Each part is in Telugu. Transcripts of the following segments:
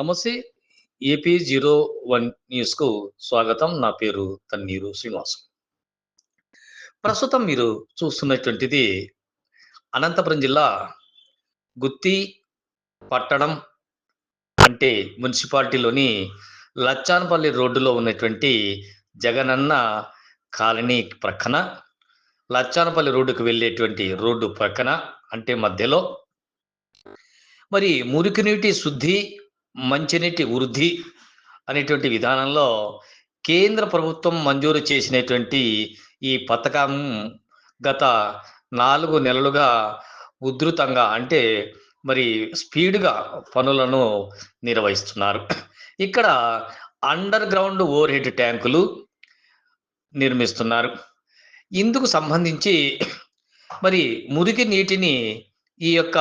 నమస్తే ఏపీ జీరో వన్ న్యూస్కు స్వాగతం. నా పేరు తన్నీరు శ్రీనివాసం. ప్రస్తుతం మీరు చూస్తున్నటువంటిది అనంతపురం జిల్లా గుత్తి పట్టణం అంటే మున్సిపాలిటీలోని లచ్చానపల్లి రోడ్డులో ఉన్నటువంటి జగనన్న కాలనీ ప్రక్కన లచ్చానపల్లి రోడ్డుకు వెళ్ళేటువంటి రోడ్డు ప్రక్కన అంటే మధ్యలో. మరి మురికి నీటి శుద్ధి మంచినీటి వృద్ధి అనేటువంటి విధానంలో కేంద్ర ప్రభుత్వం మంజూరు చేసినటువంటి ఈ పథకం గత నాలుగు నెలలుగా ఉధృతంగా అంటే మరి స్పీడ్గా పనులను నిర్వహిస్తున్నారు. ఇక్కడ అండర్ గ్రౌండ్ ఓవర్ హెడ్ ట్యాంకులు నిర్మిస్తున్నారు. ఇందుకు సంబంధించి మరి మురికి నీటిని ఈ యొక్క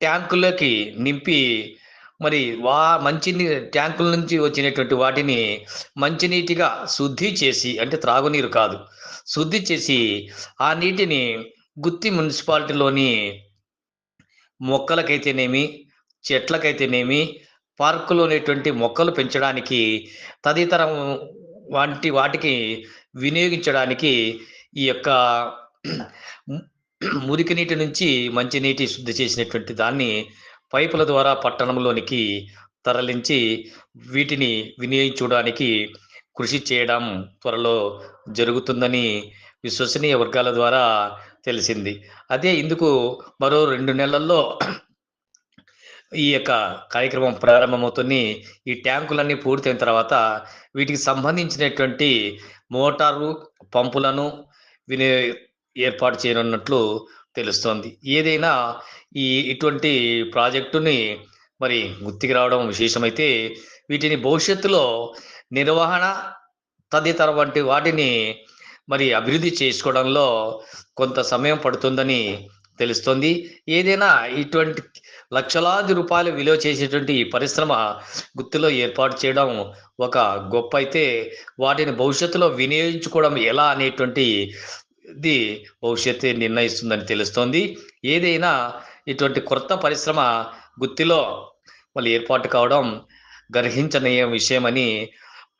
ట్యాంకులోకి నింపి మరి వా మంచిని ట్యాంకుల నుంచి వచ్చినటువంటి వాటిని మంచినీటిగా శుద్ధి చేసి అంటే త్రాగునీరు కాదు శుద్ధి చేసి ఆ నీటిని గుత్తి మున్సిపాలిటీలోని మొక్కలకైతేనేమి చెట్లకైతేనేమి పార్కులో ఉన్నటువంటి మొక్కలు పెంచడానికి తదితరం వంటి వాటికి వినియోగించడానికి ఈ యొక్క మురికి నీటి నుంచి మంచినీటి శుద్ధి చేసినటువంటి దాన్ని పైపుల ద్వారా పట్టణంలోనికి తరలించి వీటిని వినియోగించడానికి కృషి చేయడం త్వరలో జరుగుతుందని విశ్వసనీయ వర్గాల ద్వారా తెలిసింది. అదే ఇందుకు మరో రెండు నెలల్లో ఈ యొక్క కార్యక్రమం ప్రారంభమవుతుంది. ఈ ట్యాంకులన్నీ పూర్తయిన తర్వాత వీటికి సంబంధించినటువంటి మోటారు పంపులను విని ఏర్పాటు చేయనున్నట్లు తెలుస్తోంది. ఏదైనా ఈ ఇటువంటి ప్రాజెక్టుని మరి గుర్తికి రావడం విశేషమైతే వీటిని భవిష్యత్తులో నిర్వహణ తదితర వంటి వాటిని మరి అభివృద్ధి చేసుకోవడంలో కొంత సమయం పడుతుందని తెలుస్తుంది. ఏదైనా ఇటువంటి లక్షలాది రూపాయలు విలువ చేసేటువంటి ఈ పరిశ్రమ గుర్తులో ఏర్పాటు చేయడం ఒక గొప్ప అయితే వాటిని భవిష్యత్తులో వినియోగించుకోవడం ఎలా అనేటువంటి ఇది భవిష్యత్తు నిర్ణయిస్తుందని తెలుస్తోంది. ఏదైనా ఇటువంటి కొత్త పరిశ్రమ గుత్తిలో వాళ్ళు ఏర్పాటు కావడం గర్హించనీయ విషయమని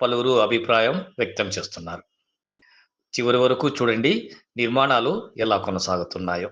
పలువురు అభిప్రాయం వ్యక్తం చేస్తున్నారు. చివరి వరకు చూడండి నిర్మాణాలు ఎలా కొనసాగుతున్నాయో.